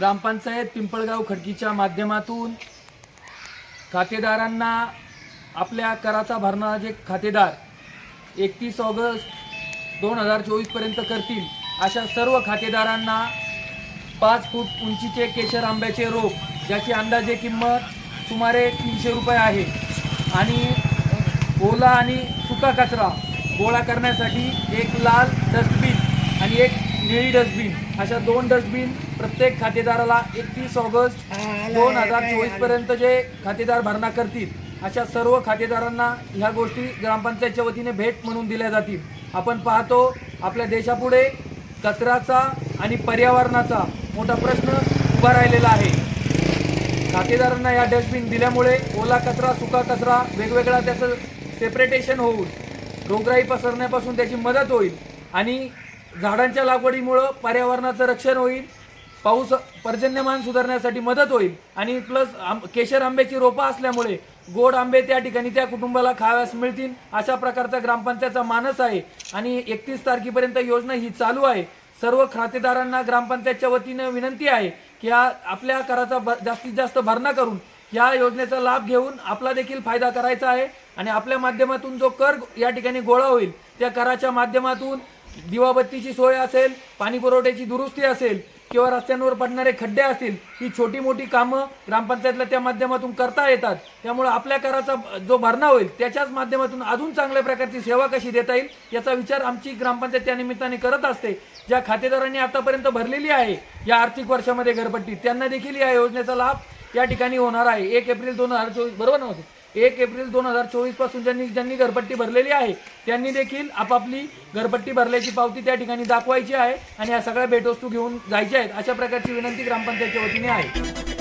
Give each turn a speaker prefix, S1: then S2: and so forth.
S1: ग्रामपंचायत पिंपळगाव खडकीच्या माध्यमातून खातेदारांना आपल्या कराचा भरणारा जे खातेदार एकतीस ऑगस्ट दोन हजार चोवीसपर्यंत करतील अशा सर्व खातेदारांना पाच फूट उंचीचे केशर आंब्याचे रोप ज्याची अंदाजे किंमत सुमारे तीनशे रुपये आहे. आणि ओला आणि सुका कचरा गोळा करण्यासाठी एक लाल डस्टबिन आणि एक निळी डस्टबिन. अशा दोन डस्टबिन प्रत्येक खातेदाराला एकतीस ऑगस्ट दोन हजार चोवीसपर्यंत जे खातेदार भरणा करतील अशा सर्व खातेदारांना ह्या गोष्टी ग्रामपंचायतच्या वतीने भेट म्हणून दिल्या जातील. आपण पाहतो आपल्या देशापुढे कचऱ्याचा आणि पर्यावरणाचा मोठा प्रश्न उभा राहिलेला आहे. खातेदारांना या डस्टबिन दिल्यामुळे ओला कचरा सुका कचरा वेगवेगळा त्याचं सेपरेटेशन होऊन रोगराई पसरण्यापासून त्याची मदत होईल आणि झाडांच्या लागवडीमुळं पर्यावरणाचं रक्षण होईल पाऊस पर्जन्यमान सुधारण्यासाठी मदत होईल आणि प्लस आम केशर आंब्याची रोपं असल्यामुळे गोड आंबे त्या ठिकाणी त्या कुटुंबाला खाव्यास मिळतील अशा प्रकारचा ग्रामपंचायतचा मानस आहे. आणि एकतीस तारखेपर्यंत योजना ही चालू आहे. सर्व खातेदारांना ग्रामपंचायतच्या वतीनं विनंती आहे की या आपल्या कराचा ब- जास्तीत जास्त भरणा करून या योजनेचा लाभ घेऊन आपला देखील फायदा करायचा आहे. आणि आपल्या माध्यमातून जो कर या ठिकाणी गोळा होईल त्या कराच्या माध्यमातून दिवाबत्तीची सोय असेल पाणी पुरवठ्याची दुरुस्ती असेल किंवा रस्त्यांवर पडणारे खड्डे असतील ही छोटी मोठी कामं ग्रामपंचायतला त्या माध्यमातून करता येतात. त्यामुळे आपल्या कराचा जो भरणा होईल त्याच्याच माध्यमातून अजून चांगल्या प्रकारची सेवा कशी देता येईल याचा विचार आमची ग्रामपंचायत त्या निमित्ताने करत असते. ज्या खातेदारांनी आतापर्यंत भरलेली आहे या आर्थिक वर्षामध्ये घरपट्टी त्यांना देखील या योजनेचा लाभ या ठिकाणी होणार आहे. एक एप्रिल दोन हजार चोवीस बरोबर नव्हते हो? एक एप्रिल दोन हजार चोवीसपासून ज्यांनी ज्यांनी घरपट्टी भरलेली आहे त्यांनी देखील आपापली घरपट्टी भरल्याची पावती त्या ठिकाणी दाखवायची आहे आणि या सगळ्या भेटवस्तू घेऊन जायच्या आहेत अशा प्रकारची विनंती ग्रामपंचायतच्या वतीने आहे.